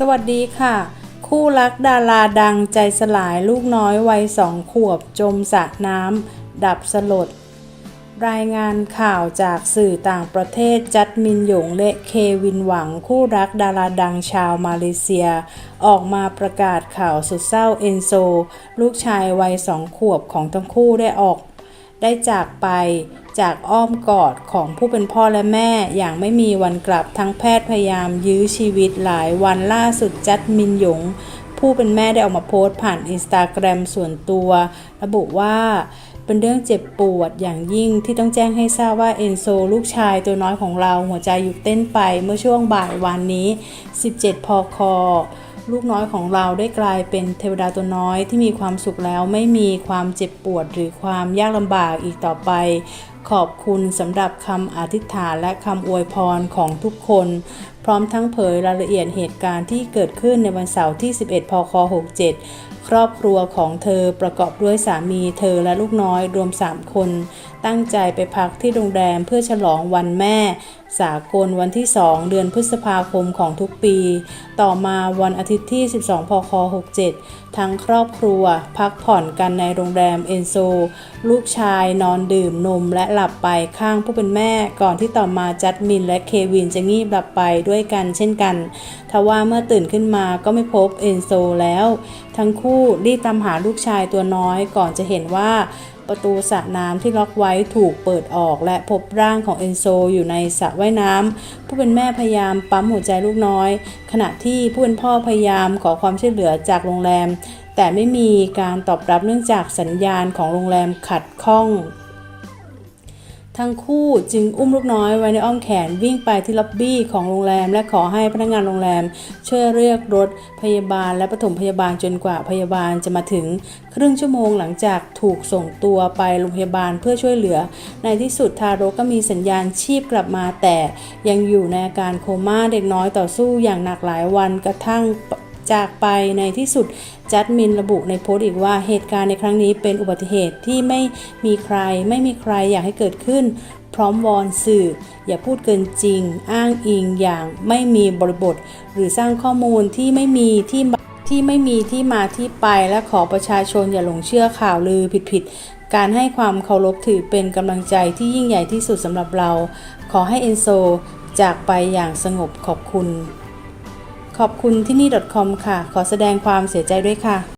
สวัสดีค่ะ คู่รักดาราดังใจสลายลูกน้อยวัยสองขวบจมสระน้ำดับสลด รายงานข่าวจากสื่อต่างประเทศจัดมินหยงและเควินหวังคู่รักดาราดังชาวมาเลเซีย ออกมาประกาศข่าวสุดเศร้าเอนโซ ลูกชายวัยสองขวบของทั้งคู่ได้ออก ได้จากไป จากอ้อมกอดของผู้เป็นพ่อและแม่อย่างไม่มีวันกลับทั้งแพทย์พยายามยื้อชีวิตหลายวันล่าสุดจัดมินหยง ผู้เป็นแม่ได้ออกมาโพสต์ผ่านอินสตาแกรมส่วนตัว ระบุว่าเป็นเรื่องเจ็บปวดอย่างยิ่งที่ต้องแจ้งให้ทราบว่าเอนโซลูกชายตัวน้อยของเราหัวใจหยุดเต้นไปเมื่อช่วงบ่ายวันนี้ 17 พคลูกน้อยของเราได้กลายเป็นเทวดาตัวน้อยที่มีความสุขแล้วไม่มีความเจ็บปวดหรือความยากลำบากอีกต่อไป ขอบคุณสำหรับคำอธิษฐานและคำอวยพรของทุกคน พร้อมทั้งเผยรายละเอียดเหตุการณ์ที่เกิดขึ้นในวันเสาร์ที่ 11 พค 67 ครอบครัวของเธอประกอบด้วยสามีเธอและลูกน้อยรวม 3 คน ตั้งใจไปพักที่โรงแรมเพื่อฉลองวันแม่ สากลวันที่ 2 เดือนพฤษภาคมของทุกปี ต่อมาวันอาทิตย์ที่ 12 พค 67 ทั้งครอบครัวพักผ่อนกันในโรงแรมเอนโซ ลูกชายนอนดื่มนมและหลับไปข้างผู้เป็นแม่ ก่อนที่ต่อมาจัดมินและเควินจะงีบหลับไปด้วยกันเช่นกัน ทว่าเมื่อตื่นขึ้นมาก็ไม่พบเอนโซแล้ว ทั้งคู่รีบตามหาลูกชายตัวน้อยก่อนจะเห็นว่าประตูสระน้ำที่ล็อกไว้ถูกเปิดออกและพบร่างของเอนโซอยู่ในสระว่ายน้ำผู้เป็นแม่พยายามปั๊มหัวใจลูกน้อย ขณะที่ผู้เป็นพ่อพยายามขอความช่วยเหลือจากโรงแรม แต่ไม่มีการตอบรับเนื่องจากสัญญาณของโรงแรมขัดข้อง ทั้งคู่จึงอุ้มลูกน้อยไว้ในอ้อมแขนวิ่งไปที่ล็อบบี้ของโรงแรม และขอให้พนักงานโรงแรม ช่วยเรียกรถพยาบาล และปฐมพยาบาลจนกว่าพยาบาลจะมาถึง ครึ่งชั่วโมงหลังจากถูกส่งตัวไปโรงพยาบาลเพื่อช่วยเหลือ ในที่สุดทารกก็มีสัญญาณชีพกลับมาแต่ยังอยู่ในอาการโคม่าเด็กน้อยต่อสู้อย่างหนักหลายวันกระทั่ง จากไปในที่สุดจัดมินระบุในโพสต์อีกว่าเหตุการณ์ในครั้งนี้เป็นอุบัติเหตุที่ไม่มีใคร ไม่มีใครอยากให้เกิดขึ้น พร้อมวอนสื่อ อย่าพูดเกินจริง อ้างอิงอย่างไม่มีบริบท หรือสร้างข้อมูลที่ไม่มีที่ที่ไม่มีที่มาที่ไปและขอประชาชนอย่าหลงเชื่อข่าวลือผิดๆ การให้ความเคารพถือเป็นกำลังใจที่ยิ่งใหญ่ที่สุดสำหรับเรา ขอให้เอนโซจากไปอย่างสงบขอบคุณ ขอบคุณที่นี่ .com ค่ะ ขอแสดงความเสียใจด้วยค่ะ